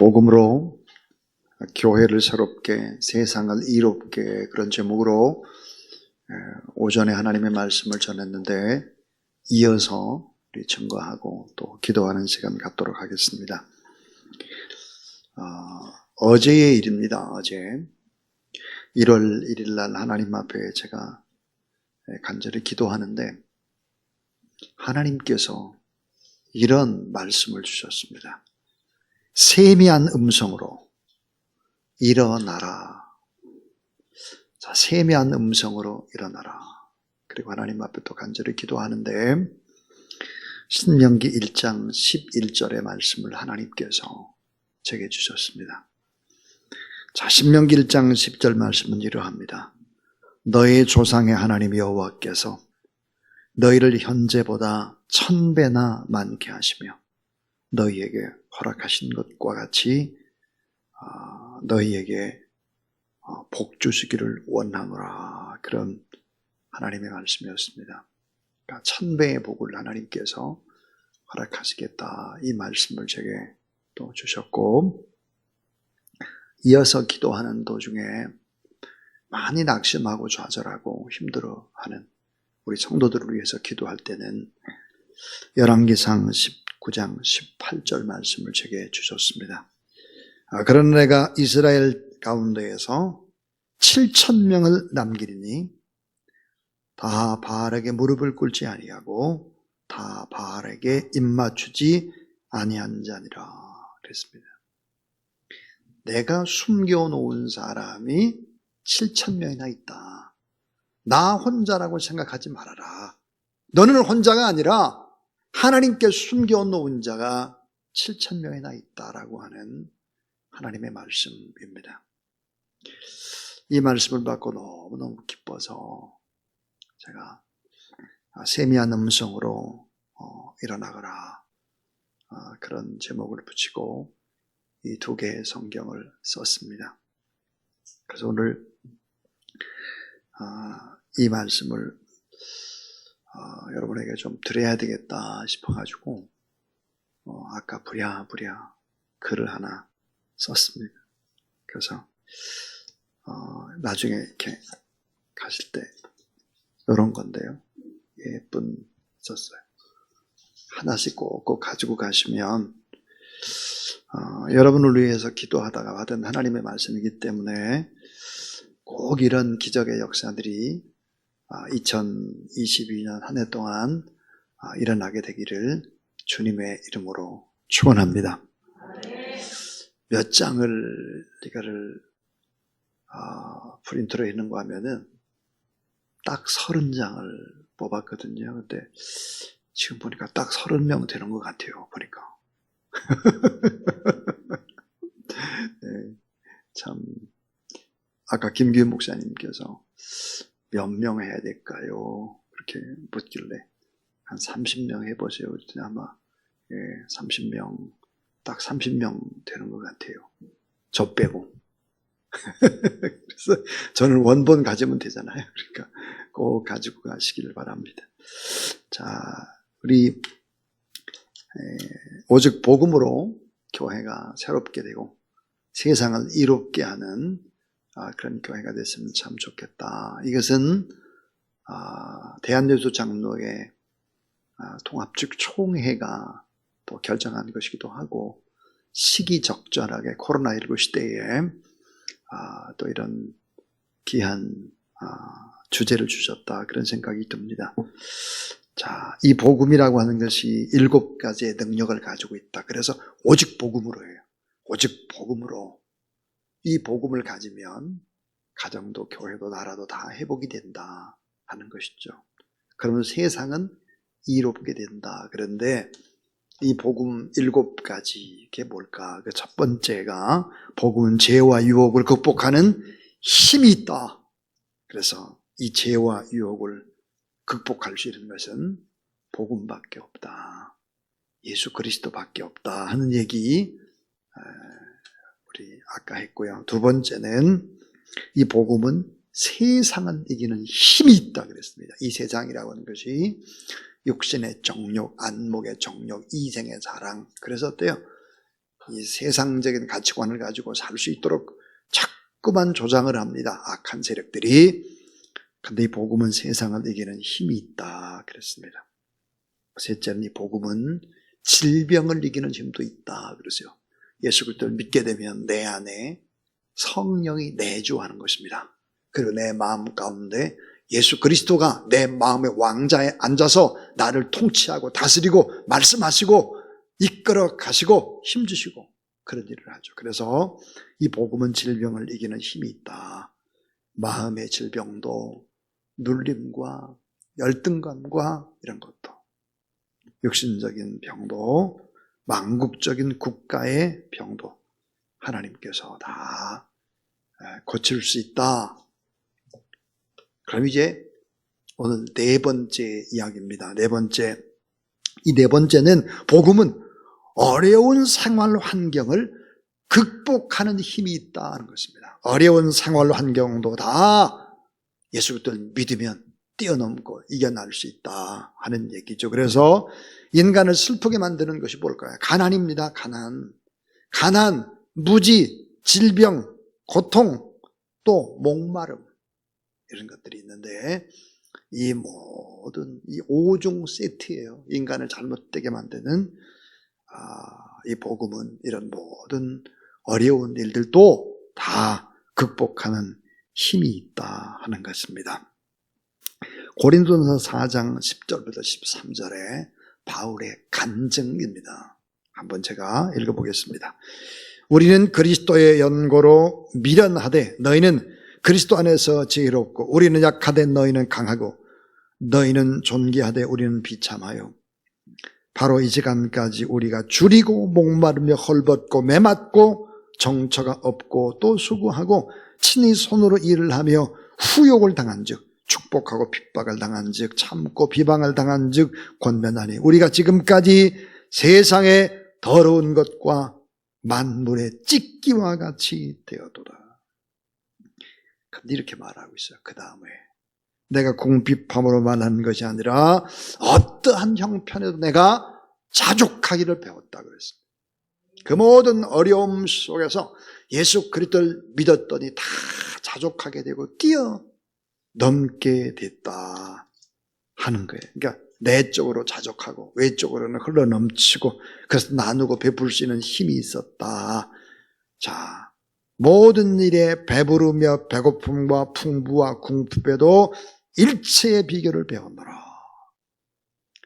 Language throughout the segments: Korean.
복음으로 교회를 새롭게 세상을 이롭게 그런 제목으로 에, 오전에 하나님의 말씀을 전했는데 이어서 우리 증거하고 또 기도하는 시간 갖도록 하겠습니다. 어, 제의 일입니다. 어제 1월 1일 날 하나님 앞에 제가 간절히 기도하는데 하나님께서 이런 말씀을 주셨습니다. 세미한 음성으로 일어나라. 자, 세미한 음성으로 일어나라. 그리고 하나님 앞에 또 간절히 기도하는데 신명기 1장 11절의 말씀을 하나님께서 제게 주셨습니다. 자, 신명기 1장 10절 말씀은 이러합니다. 너의 조상의 하나님 여호와께서 너희를 현재보다 천 배나 많게 하시며 너희에게 허락하신 것과 같이 아, 너희에게 어, 복 주시기를 원하노라 그런 하나님의 말씀이었습니다. 그러니까 천 배의 복을 하나님께서 허락하시겠다 이 말씀을 제게 또 주셨고 이어서 기도하는 도중에 많이 낙심하고 좌절하고 힘들어하는 우리 성도들을 위해서 기도할 때는 열왕기상 19장 18절 말씀을 제게 주셨습니다. 아, 그런 내가 이스라엘 가운데에서 7천 명을 남기리니 다 바알에게 무릎을 꿇지 아니하고 다 바알에게 입 맞추지 아니한 자니라 그랬습니다. 내가 숨겨놓은 사람이 7천 명이나 있다. 나 혼자라고 생각하지 말아라. 너는 혼자가 아니라 하나님께 숨겨놓은 자가 7천 명이나 있다라고 하는 하나님의 말씀입니다. 이 말씀을 받고 너무너무 기뻐서 제가 세미한 음성으로 어, 일어나거라 어, 그런 제목을 붙이고 이 두 개의 성경을 썼습니다. 그래서 오늘 어, 이 말씀을 어, 여러분에게 좀 드려야 되겠다 싶어가지고 어, 아까 부랴부랴 글을 하나 썼습니다. 그래서 어, 나중에 이렇게 가실 때 이런 건데요. 예쁜 썼어요. 하나씩 꼭꼭 가지고 가시면 어, 여러분을 위해서 기도하다가 받은 하나님의 말씀이기 때문에 꼭 이런 기적의 역사들이 2022년 한 해 동안 아, 일어나게 되기를 주님의 이름으로 축원합니다. 몇 장을 이거를 어, 프린트로 있는 거 하면은 딱 서른 장을 뽑았거든요. 근데 지금 보니까 딱 서른 명 되는 것 같아요. 보니까. 네, 참 아까 김규현 목사님께서 몇 명 해야 될까요? 그렇게 묻길래 한 30명 해보세요. 그랬더니 아마 예, 30명 딱 30명 되는 것 같아요. 저 빼고. 그래서 저는 원본 가지면 되잖아요. 그러니까 꼭 가지고 가시기를 바랍니다. 자, 우리 에, 오직 복음으로 교회가 새롭게 되고 세상을 이롭게 하는 아, 그런 교회가 됐으면 참 좋겠다. 이것은 아, 대한예수 장로의 아, 통합측 총회가 또 결정한 것이기도 하고 시기적절하게 코로나19 시대에 아, 또 이런 귀한 아, 주제를 주셨다 그런 생각이 듭니다. 자, 이 복음이라고 하는 것이 일곱 가지의 능력을 가지고 있다. 그래서 오직 복음으로 해요. 오직 복음으로 이 복음을 가지면 가정도 교회도 나라도 다 회복이 된다 하는 것이죠. 그러면 세상은 이롭게 된다. 그런데 이 복음 일곱 가지 게 뭘까? 그 첫 번째가 복음은 죄와 유혹을 극복하는 힘이 있다. 그래서 이 죄와 유혹을 극복할 수 있는 것은 복음밖에 없다. 예수 그리스도밖에 없다 하는 얘기 우리 아까 했고요. 두 번째는 이 복음은 세상은 이기는 힘이 있다 그랬습니다. 이 세상이라고 하는 것이 육신의 정욕, 안목의 정욕, 이생의 사랑. 그래서 어때요? 이 세상적인 가치관을 가지고 살 수 있도록 자꾸만 조장을 합니다. 악한 세력들이. 근데 이 복음은 세상을 이기는 힘이 있다. 그랬습니다. 셋째는 이 복음은 질병을 이기는 힘도 있다. 그러세요. 예수 그리스도를 믿게 되면 내 안에 성령이 내주하는 것입니다. 그리고 내 마음 가운데 예수 그리스도가 내 마음의 왕자에 앉아서 나를 통치하고 다스리고 말씀하시고 이끌어 가시고 힘주시고 그런 일을 하죠. 그래서 이 복음은 질병을 이기는 힘이 있다. 마음의 질병도 눌림과 열등감과 이런 것도 육신적인 병도 망국적인 국가의 병도 하나님께서 다 고칠 수 있다. 그럼 이제 오늘 네 번째 이야기입니다. 네 번째. 이 네 번째는 복음은 어려운 생활 환경을 극복하는 힘이 있다는 것입니다. 어려운 생활 환경도 다 예수 그리스도를 믿으면 뛰어넘고 이겨낼 수 있다 하는 얘기죠. 그래서 인간을 슬프게 만드는 것이 뭘까요? 가난입니다. 가난. 가난, 무지, 질병, 고통, 또 목마름 이런 것들이 있는데 이 모든 이 5종 세트예요. 인간을 잘못되게 만드는 아, 이 복음은 이런 모든 어려운 일들도 다 극복하는 힘이 있다 하는 것입니다. 고린도서 4장 10절부터 13절에 바울의 간증입니다. 한번 제가 읽어보겠습니다. 우리는 그리스도의 연고로 미련하되 너희는 그리스도 안에서 지혜롭고 우리는 약하되 너희는 강하고 너희는 존귀하되 우리는 비참하여 바로 이 시간까지 우리가 줄이고 목마르며 헐벗고 매맞고 정처가 없고 또 수고하고 친히 손으로 일을 하며 후욕을 당한 즉 축복하고 핍박을 당한 즉 참고 비방을 당한 즉 권면하니 우리가 지금까지 세상에 더러운 것과 만물의 찢기와 같이 되어도다. 근데 이렇게 말하고 있어요. 그 다음에 내가 공비함으로 말하는 것이 아니라 어떠한 형편에도 내가 자족하기를 배웠다 그랬습니다. 그 모든 어려움 속에서 예수 그리스도를 믿었더니 다 자족하게 되고 뛰어 넘게 됐다 하는 거예요. 그러니까 내적으로 자족하고 외적으로는 흘러 넘치고 그래서 나누고 베풀 수 있는 힘이 있었다. 자, 모든 일에 배부르며 배고픔과 풍부와 궁핍에도 일체의 비결을 배웠노라.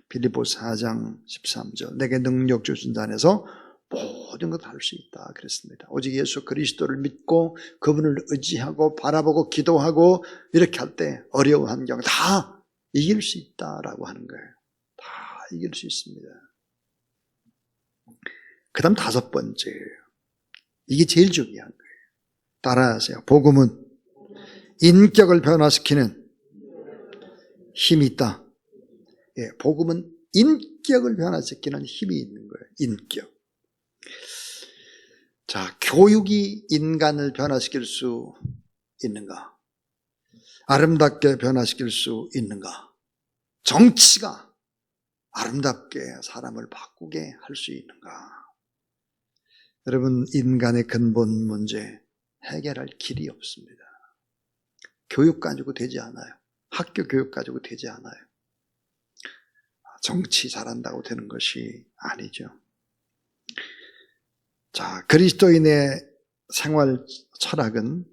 빌리보 4장 13절 내게 능력 주신 자에서 모든 것할수 있다 그랬습니다. 오직 예수 그리스도를 믿고 그분을 의지하고 바라보고 기도하고 이렇게 할 때 어려운 환경 다 이길 수 있다라고 하는 거예요. 다 이길 수 있습니다. 그 다음 다섯 번째예요. 이게 제일 중요한 거예요. 따라하세요. 복음은 인격을 변화시키는 힘이 있다. 예, 복음은 인격을 변화시키는 힘이 있는 거예요. 인격. 자, 교육이 인간을 변화시킬 수 있는가? 아름답게 변화시킬 수 있는가? 정치가 아름답게 사람을 바꾸게 할 수 있는가? 여러분, 인간의 근본 문제 해결할 길이 없습니다. 교육 가지고 되지 않아요. 학교 교육 가지고 되지 않아요. 정치 잘한다고 되는 것이 아니죠. 자, 그리스도인의 생활 철학은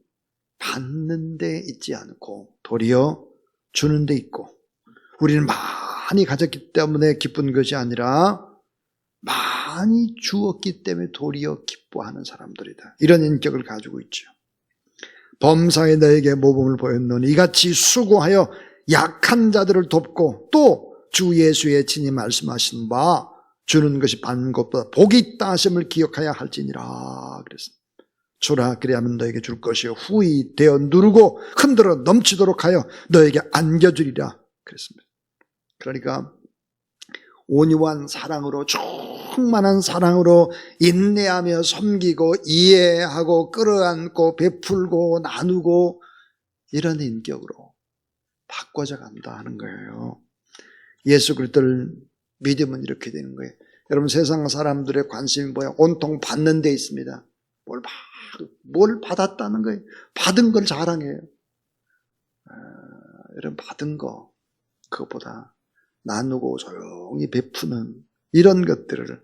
받는 데 있지 않고 도리어 주는 데 있고 우리는 많이 가졌기 때문에 기쁜 것이 아니라 많이 주었기 때문에 도리어 기뻐하는 사람들이다. 이런 인격을 가지고 있죠. 범상에 너에게 모범을 보였노니 이같이 수고하여 약한 자들을 돕고 또 주 예수의 친히 말씀하신 바 주는 것이 받는 것보다 복이 있다 하심을 기억하여 할지니라 그랬습니다. 주라 그리하면 너에게 줄 것이요 후이 되어 누르고 흔들어 넘치도록 하여 너에게 안겨주리라 그랬습니다. 그러니까 온유한 사랑으로 충만한 사랑으로 인내하며 섬기고 이해하고 끌어안고 베풀고 나누고 이런 인격으로 바꿔져 간다 하는 거예요. 예수 그리스도를 믿으면 이렇게 되는 거예요. 여러분 세상 사람들의 관심이 뭐야? 온통 받는 데 있습니다. 뭘, 받, 뭘 받았다는 거예요. 받은 걸 자랑해요. 아, 여러분 받은 거 그것보다 나누고 조용히 베푸는 이런 것들을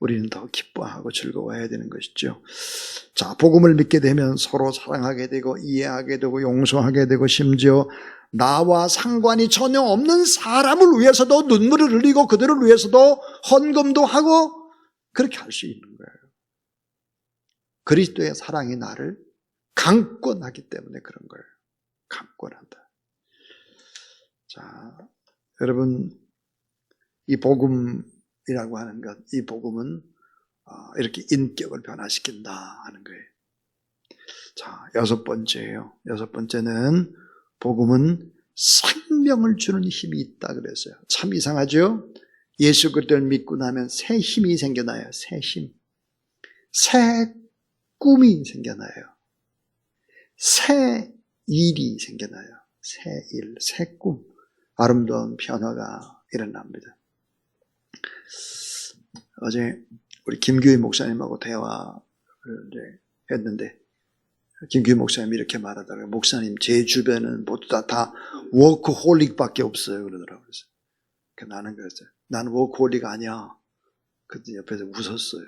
우리는 더 기뻐하고 즐거워해야 되는 것이죠. 자, 복음을 믿게 되면 서로 사랑하게 되고 이해하게 되고 용서하게 되고 심지어 나와 상관이 전혀 없는 사람을 위해서도 눈물을 흘리고 그들을 위해서도 헌금도 하고 그렇게 할 수 있는 거예요. 그리스도의 사랑이 나를 강권하기 때문에 그런 거예요. 강권한다. 자, 여러분, 이 복음이라고 하는 것, 이 복음은 어, 이렇게 인격을 변화시킨다 하는 거예요. 자, 여섯 번째예요. 여섯 번째는 복음은 생명을 주는 힘이 있다 그랬어요. 참 이상하죠? 예수 그리스도를 믿고 나면 새 힘이 생겨나요. 새 힘. 새 꿈이 생겨나요. 새 일이 생겨나요. 새 일, 새 꿈. 아름다운 변화가 일어납니다. 어제 우리 김규희 목사님하고 대화를 이제 했는데 김규희 목사님이 이렇게 말하더라고요. 목사님 제 주변은 모두 다, 다 워크홀릭밖에 없어요 그러더라고요. 그래서 그 나는 그랬어요. 나는 워크홀릭 아니야. 그때 옆에서 웃었어요.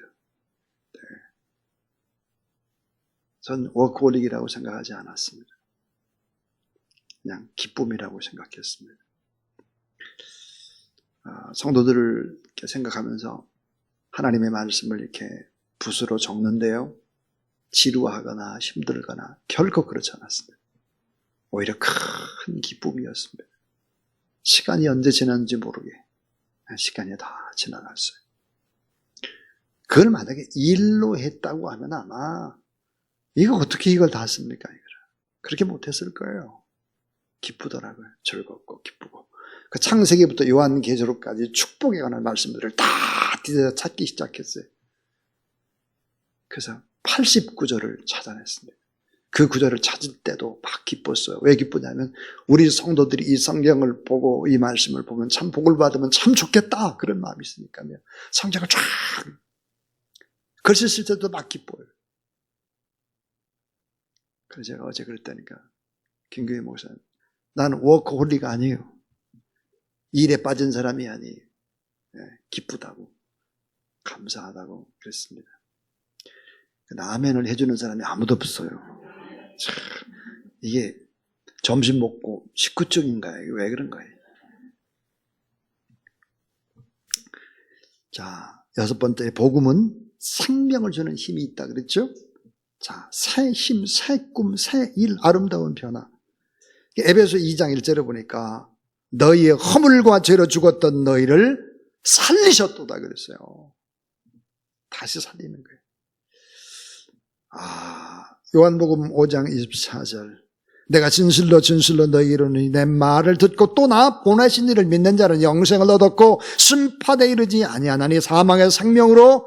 네. 전 워크홀릭이라고 생각하지 않았습니다. 그냥 기쁨이라고 생각했습니다. 아, 성도들을 이렇게 생각하면서 하나님의 말씀을 이렇게 붓으로 적는데요. 지루하거나 힘들거나 결코 그렇지 않았습니다. 오히려 큰 기쁨이었습니다. 시간이 언제 지났는지 모르게 시간이 다 지나갔어요. 그걸 만약에 일로 했다고 하면 아마 이거 어떻게 이걸 다 씁니까? 이거를. 그렇게 못했을 거예요. 기쁘더라고요. 즐겁고 기쁘고. 그 창세기부터 요한계시록까지 축복에 관한 말씀들을 다 찾기 시작했어요. 그래서 80구절을 찾아냈습니다. 그 구절을 찾을 때도 막 기뻤어요. 왜 기쁘냐면 우리 성도들이 이 성경을 보고 이 말씀을 보면 참 복을 받으면 참 좋겠다 그런 마음이 있으니까요. 성경을 쫙 글씨 쓸 때도 막 기뻐요. 그래서 제가 어제 그랬다니까 김규희 목사님 나는 워크홀리가 아니에요. 일에 빠진 사람이 아니에요. 네, 기쁘다고 감사하다고 그랬습니다. 아멘을 해주는 사람이 아무도 없어요. 참, 이게 점심 먹고 식구증인가요? 왜 그런 거예요? 자, 여섯 번째 복음은 생명을 주는 힘이 있다 그랬죠? 자, 새 힘, 새 꿈, 새 일, 아름다운 변화. 에베소 2장 1절에 보니까 너희의 허물과 죄로 죽었던 너희를 살리셨도다 그랬어요. 다시 살리는 거예요. 아, 요한복음 5장 24절. 내가 진실로 진실로 너희 이르니 내 말을 듣고 또 나 보내신 이를 믿는 자는 영생을 얻었고 심판에 이르지 아니하나니 사망의 생명으로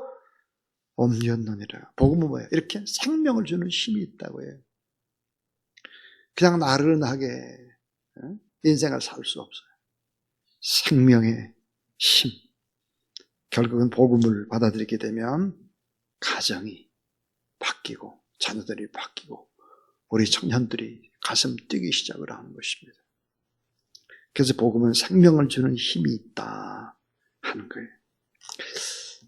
옮겼느니라. 복음은 뭐예요? 이렇게 생명을 주는 힘이 있다고 해요. 그냥 나른하게 인생을 살 수 없어요. 생명의 힘. 결국은 복음을 받아들이게 되면 가정이 바뀌고 자녀들이 바뀌고 우리 청년들이 가슴 뛰기 시작을 하는 것입니다. 그래서 복음은 생명을 주는 힘이 있다 하는 거예요.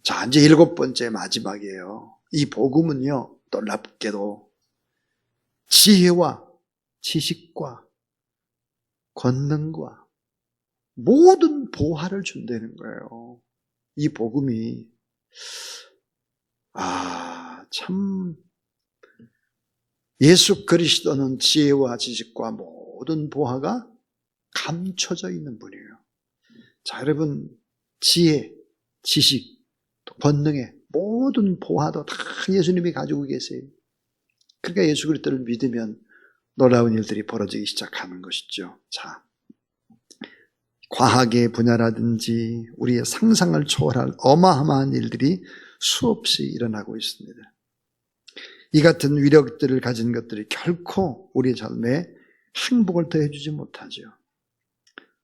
자, 이제 일곱 번째 마지막이에요. 이 복음은요, 놀랍게도 지혜와 지식과 권능과 모든 보화를 준다는 거예요. 이 복음이 아, 참 예수 그리스도는 지혜와 지식과 모든 보화가 감춰져 있는 분이에요. 자, 여러분 지혜, 지식, 권능의 모든 보화도 다 예수님이 가지고 계세요. 그러니까 예수 그리스도를 믿으면 놀라운 일들이 벌어지기 시작하는 것이죠. 자, 과학의 분야라든지 우리의 상상을 초월할 어마어마한 일들이 수없이 일어나고 있습니다. 이 같은 위력들을 가진 것들이 결코 우리 삶에 행복을 더해주지 못하죠.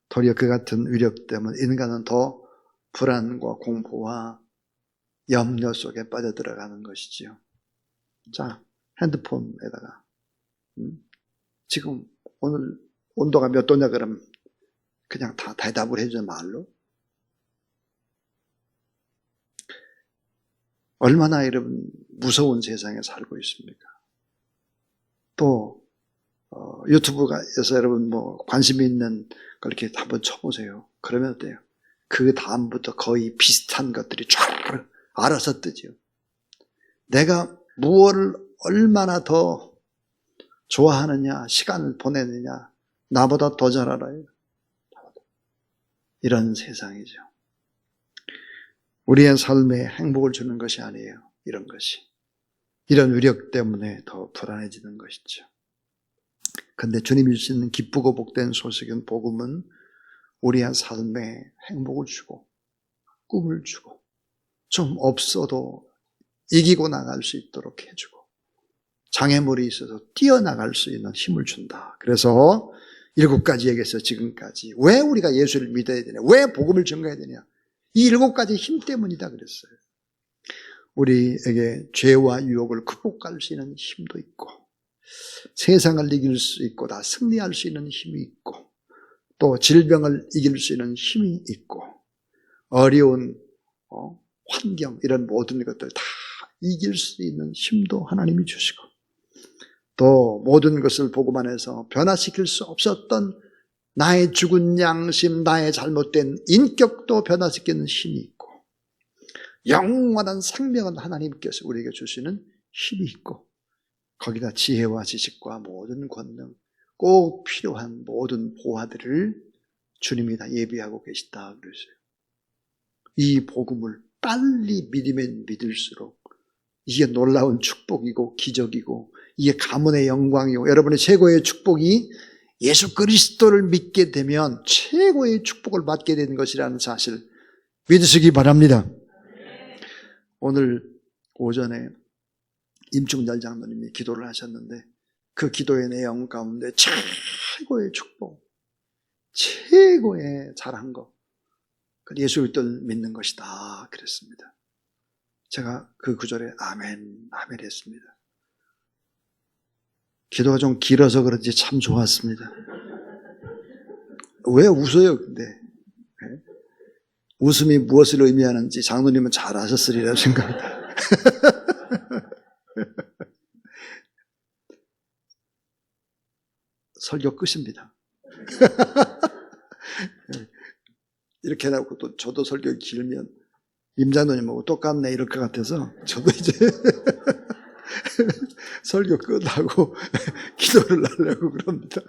도리어 그 같은 위력 때문에 인간은 더 불안과 공포와 염려 속에 빠져들어가는 것이지요. 자, 핸드폰에다가 음, 지금 오늘 온도가 몇 도냐 그러면 그냥 다 대답을 해주는 말로 얼마나 여러분 무서운 세상에 살고 있습니까? 또 어, 유튜브에서 여러분 뭐 관심 있는 걸 이렇게 한번 쳐보세요. 그러면 어때요? 그 다음부터 거의 비슷한 것들이 쫙 알아서 뜨죠. 내가 무엇을 얼마나 더 좋아하느냐, 시간을 보내느냐, 나보다 더 잘 알아요. 이런 세상이죠. 우리의 삶에 행복을 주는 것이 아니에요. 이런 것이. 이런 위력 때문에 더 불안해지는 것이죠. 근데 주님이 주시는 기쁘고 복된 소식은 복음은 우리의 삶에 행복을 주고 꿈을 주고 좀 없어도 이기고 나갈 수 있도록 해주고 장애물이 있어서 뛰어나갈 수 있는 힘을 준다. 그래서 일곱 가지 얘기해서 지금까지 왜 우리가 예수를 믿어야 되냐? 왜 복음을 전가해야 되냐? 이 일곱 가지 힘 때문이다 그랬어요. 우리에게 죄와 유혹을 극복할 수 있는 힘도 있고 세상을 이길 수 있고 다 승리할 수 있는 힘이 있고 또 질병을 이길 수 있는 힘이 있고 어려운 어, 환경 이런 모든 것들 다 이길 수 있는 힘도 하나님이 주시고 또 모든 것을 보고만 해서 변화시킬 수 없었던 나의 죽은 양심, 나의 잘못된 인격도 변화시키는 힘이 영원한 생명은 하나님께서 우리에게 주시는 힘이 있고 거기다 지혜와 지식과 모든 권능, 꼭 필요한 모든 보화들을 주님이 다 예비하고 계시다 그랬어요. 이 복음을 빨리 믿으면 믿을수록 이게 놀라운 축복이고 기적이고 이게 가문의 영광이고 여러분의 최고의 축복이 예수 그리스도를 믿게 되면 최고의 축복을 받게 되는 것이라는 사실 믿으시기 바랍니다. 오늘 오전에 임충달 장로님이 기도를 하셨는데 그 기도의 내용 가운데 최고의 축복, 최고의 잘한 것, 그 예수 그리스도를 믿는 것이다 그랬습니다. 제가 그 구절에 아멘, 아멘 했습니다. 기도가 좀 길어서 그런지 참 좋았습니다. 왜 웃어요, 근데? 네? 웃음이 무엇을 의미하는지 장로님은 잘 아셨으리라 생각합니다. 설교 끝입니다. 이렇게 해놓고 또 저도 설교 길면 임장로님하고 똑같네 이럴 것 같아서 저도 이제 설교 끝하고 기도를 하려고 그럽니다.